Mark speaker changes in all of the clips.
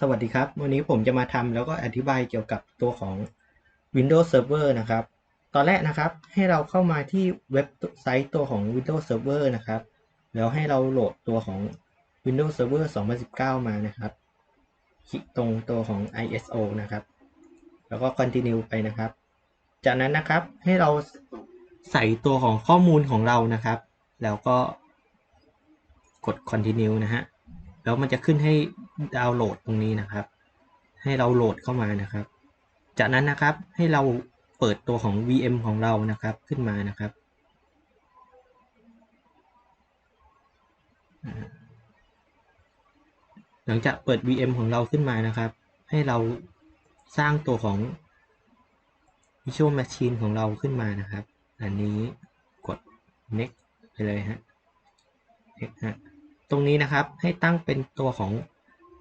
Speaker 1: สวัสดีครับ วันนี้ผมจะมาทำแล้วก็อธิบายเกี่ยวกับตัวของ Windows Server นะครับ ตอนแรกนะครับให้เราเข้ามาที่เว็บไซต์ตัวของ Windows Server นะครับ แล้วให้เราโหลดตัวของ Windows Server 2019 มานะครับ คลิกตรงตัวของ ISO นะครับ แล้วก็ continue ไปนะครับ จากนั้นนะครับให้เราใส่ตัวของข้อมูลของเรานะครับ แล้วก็กด continue นะฮะ แล้วมันจะขึ้นให้ ดาวน์โหลดตรงนี้นะครับ ให้เราโหลดเข้ามานะครับ จากนั้นนะครับให้เราเปิดตัวของ VM ของเรานะครับขึ้นมานะครับ หลังจากเปิด VM ของเราขึ้นมานะครับ ให้เราสร้างตัวของ Virtual Machine ของเราขึ้นมานะครับ อันนี้กด next ไปเลยฮะ next ฮะ ตรงนี้นะครับให้ตั้งเป็นตัวของ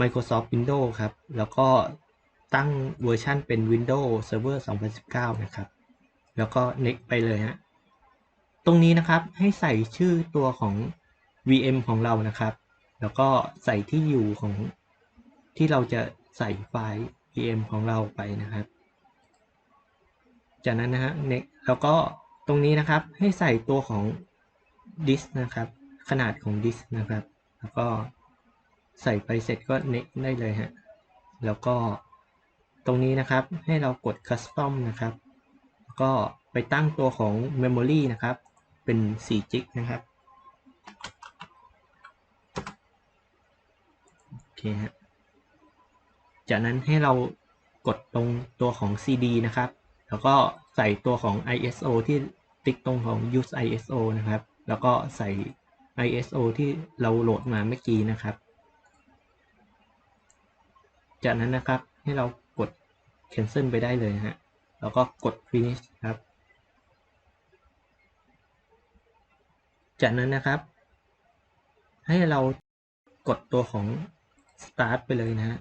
Speaker 1: Microsoft Windows ครับ แล้วก็ตั้งเวอร์ชันเป็น Windows Server 2019 นะครับ แล้วก็ next ไปเลยฮะตรงนี้นะครับให้ใส่ชื่อตัวของ VM ของเรานะครับ แล้วก็ใส่ที่อยู่ของที่เราจะใส่ไฟล์ VM ของเราไปนะครับ จากนั้นนะฮะ next แล้วก็ตรงนี้นะครับให้ใส่ตัวของ disk นะครับ ขนาดของ disk นะครับ แล้วก็ ใส่ไปเสร็จก็ next ได้เลยฮะ แล้วก็ตรงนี้นะครับให้เรากด custom นะครับ ก็ไปตั้งตัวของ memory นะครับ เป็น4 g ิกนะครับ โอเคฮะ จากนั้นให้เรากดตรงตัวของ CD นะครับ แล้วก็ใส่ตัวของ ISO ที่ติ๊กตรงของ use ISO นะครับ แล้วก็ใส่ ISO ที่เราโหลดมาเมื่อกี้นะครับ จากนั้นนะครับให้เรากด cancel ไปได้เลยฮะแล้วก็กด finish ครับ จากนั้นนะครับ ให้เรากดตัวของ start ไปเลยนะฮะ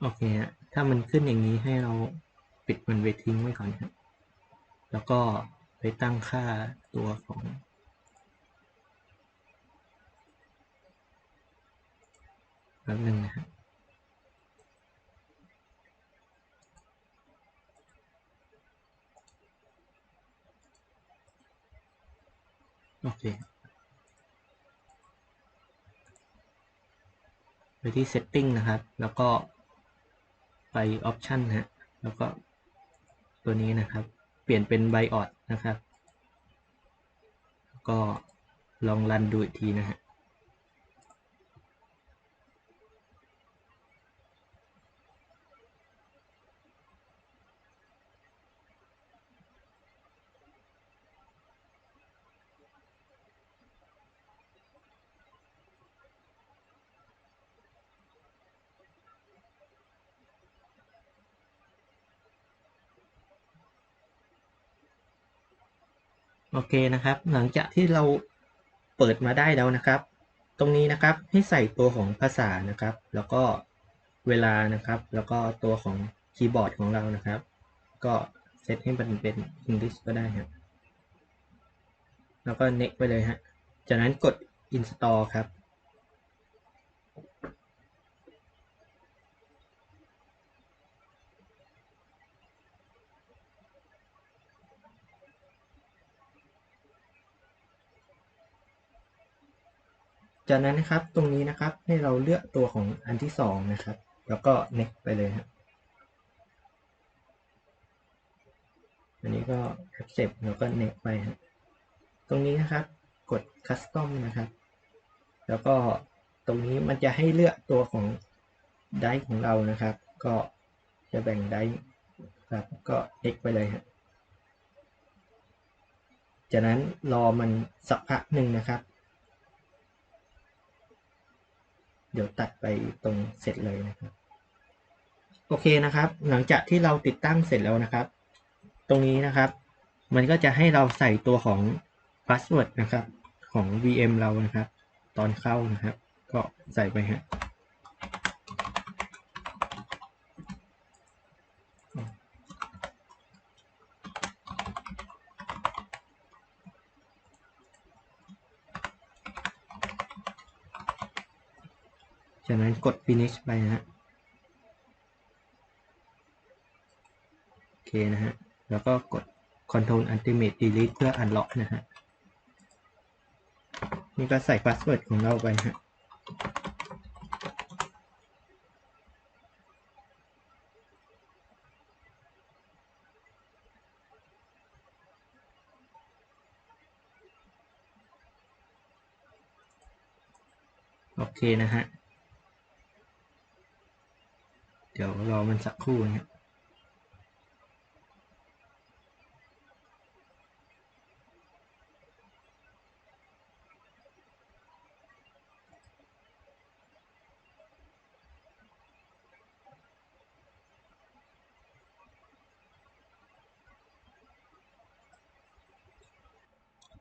Speaker 1: โอเคฮะถ้ามันขึ้นอย่างนี้ให้เราปิดมันไว้ทิ้งไว้ก่อนครับแล้วก็ ไปตั้งค่าตัวของแป๊บนึงนะฮะโอเค ไปที่ setting นะครับ แล้วก็ไป option ฮะ แล้วก็ตัวนี้นะครับ เปลี่ยนเป็น BIOS นะครับ ก็ลองรันดูอีกทีนะฮะ โอเคนะครับ หลังจากที่เราเปิดมาได้แล้วนะครับ ตรงนี้นะครับให้ใส่ตัวของภาษานะครับ แล้วก็เวลานะครับ แล้วก็ตัวของคีย์บอร์ดของเรานะครับ ก็เซตให้มันเป็น English ก็ได้ครับแล้วก็ next ไปเลยฮะ จากนั้นกด install ครับ จากนั้นนะครับตรงนี้นะครับให้เราเลือกตัวของอันที่สองนะครับ แล้วก็ next ไปเลยครับอันนี้ก็ accept แล้วก็ next ไปครับตรงนี้นะครับกด custom นะครับ แล้วก็ตรงนี้มันจะให้เลือกตัวของไดของเรานะครับ ก็จะแบ่งไดครับก็ next ไปเลยครับจากนั้นรอมันสักพักหนึ่งนะครับ เดี๋ยวตัดไปตรงเสร็จเลยนะครับ โอเคนะครับ หลังจากที่เราติดตั้งเสร็จแล้วนะครับ ตรงนี้นะครับ มันก็จะให้เราใส่ตัวของพาสเวิร์ดนะครับของ VM เรานะครับ ตอนเข้านะครับ ก็ใส่ไปฮะ จากนั้นกด finish ไปนะฮะโอเคนะฮะ แล้วก็กด control ultimate delete เพื่อ unlock นะฮะ นี่ก็ใส่ password ของเราไปฮะโอเคนะฮะ เดี๋ยวรอมันสักครู่นะฮะ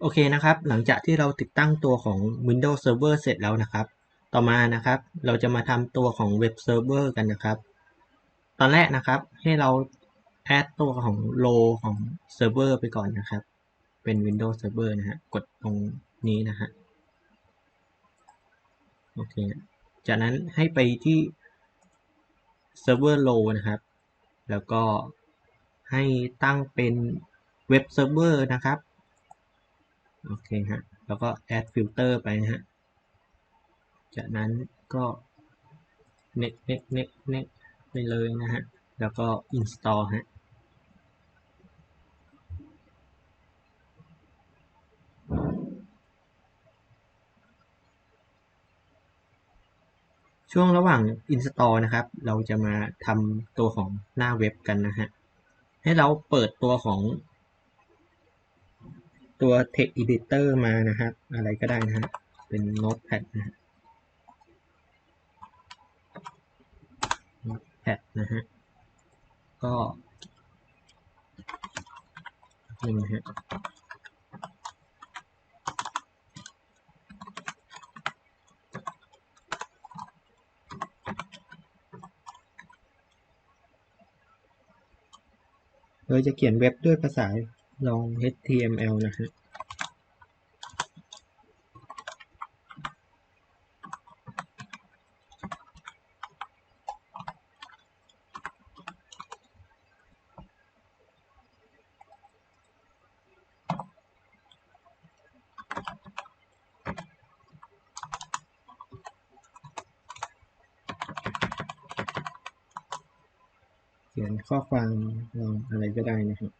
Speaker 1: โอเคนะครับ หลังจากที่เราติดตั้งตัวของ Windows Server เสร็จแล้วนะครับ ต่อมานะครับ เราจะมาทำตัวของ Web Server กันนะครับ ตอนแรกนะครับ ให้เราแอดตัวของ row ของ Server ไปก่อนนะครับ เป็น Windows Server นะฮะ กดตรงนี้นะฮะ โอเค จากนั้นให้ไปที่ Server row นะครับ แล้วก็ให้ตั้งเป็น Web Server นะครับ โอเคฮะ แล้วก็ add filter ไปนะฮะ จากนั้นก็ next next next next ไปเเลยนะฮะ แล้วก็ install ฮะช่วงระหว่าง install นะครับ เราจะมาทำตัวของหน้าเว็บกันนะฮะ ให้เราเปิดตัวของตัว text editor มานะครับ อะไรก็ได้นะฮะ เป็น notepad นะฮะ pad นะฮะ ก็หนี่นะฮะเราจะเขียนเว็บด้วยภาษาลอง HTML นะฮะ ขียนข้อความลองอะไรก็ได้นะครับ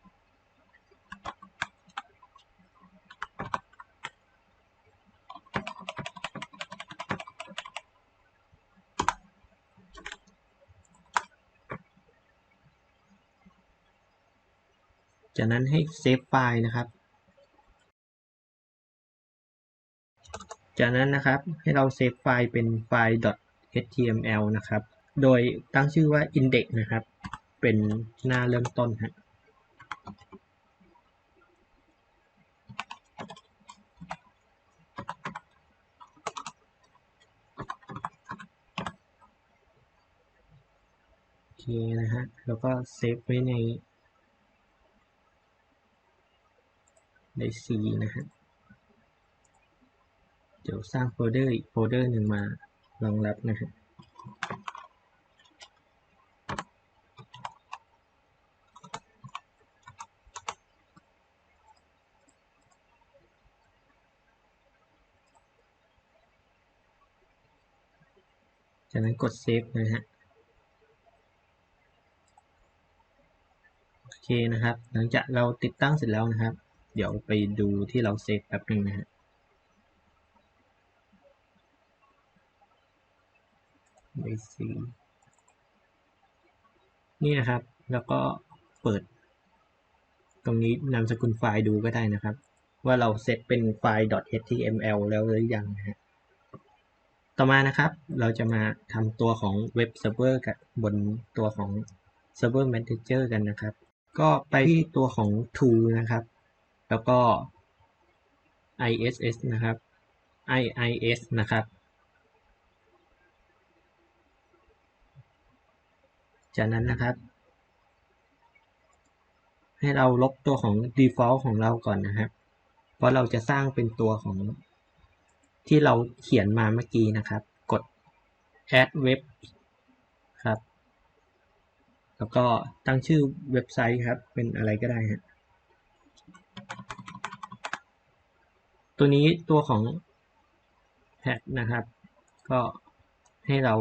Speaker 1: จากนั้นให้เซฟไฟล์นะครับ จากนั้นนะครับให้เราเซฟไฟล์เป็นไฟล์ .html นะครับ โดยตั้งชื่อว่า index นะครับ เป็นหน้าเริ่มต้นฮะโอเคนะฮะ แล้วก็เซฟไว้ในใน C นะฮะ เดี๋ยวสร้างโฟลเดอร์อีกโฟลเดอร์หนึ่งมารองรับนะฮะ จากนั้นกดเซฟนะฮะโอเคนะครับ หลังจากเราติดตั้งเสร็จแล้วนะครับ เดี๋ยวไปดูที่เราเซฟแป๊บหนึ่งนะฮะไอซีนี่นะครับ แล้วก็เปิด ตรงนี้นามสกุลไฟล์ดูก็ได้นะครับ ว่าเราเซตเป็นไฟล์ .html แล้วหรือยังนะฮะ ต่อมานะครับ เราจะมาทำตัวของเว็บเซิร์ฟเวอร์กับบนตัวของ Server Manager กันนะครับ ก็ไปที่ตัวของ tool นะครับ แล้วก็ ISS นะครับ IIS นะครับ จากนั้นนะครับ ให้เราลบตัวของ default ของเราก่อนนะครับ เพราะเราจะสร้างเป็นตัวของ ที่เราเขียนมาเมื่อกี้นะครับ กด add web ครับ แล้วก็ตั้งชื่อเว็บไซต์ครับ เป็นอะไรก็ได้ฮะตัวนี้ตัวของ tag นะครับ ก็ให้เรา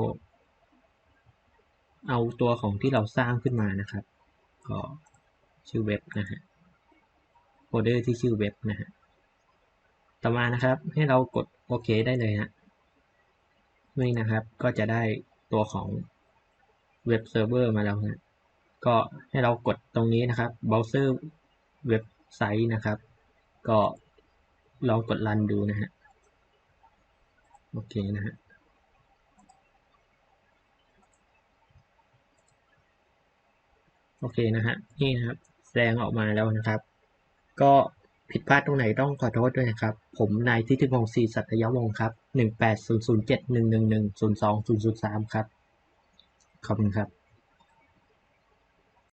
Speaker 1: เอาตัวของที่เราสร้างขึ้นมานะครับ ก็ชื่อเว็บนะฮะโฟลเดอร์ที่ชื่อเว็บนะฮะ ต่อมานะครับให้เรากดโอเคได้เลยฮะนี่นะครับก็จะได้ตัวของเว็บเซิร์ฟเวอร์มาแล้วฮะก็ให้เรากดตรงนี้นะครับเบราว์เซอร์เว็บไซต์นะครับ ก็ลองกดรันดูนะฮะโอเคนะฮะโอเคนะฮะนี่นะครับแสดงออกมาแล้วนะครับ ก็ ผิดพลาดตรงไหนต้องขอโทษด้วยนะครับ ผมนายทิติพงศ์ศรีสัตยวงศ์ครับหนึ่งแปดศูนย์ศูนย์เจ็ดหนึ่งหนึ่งหนึ่งศูนย์สองศูนย์ศูนย์สามครับ ขอบคุณครับ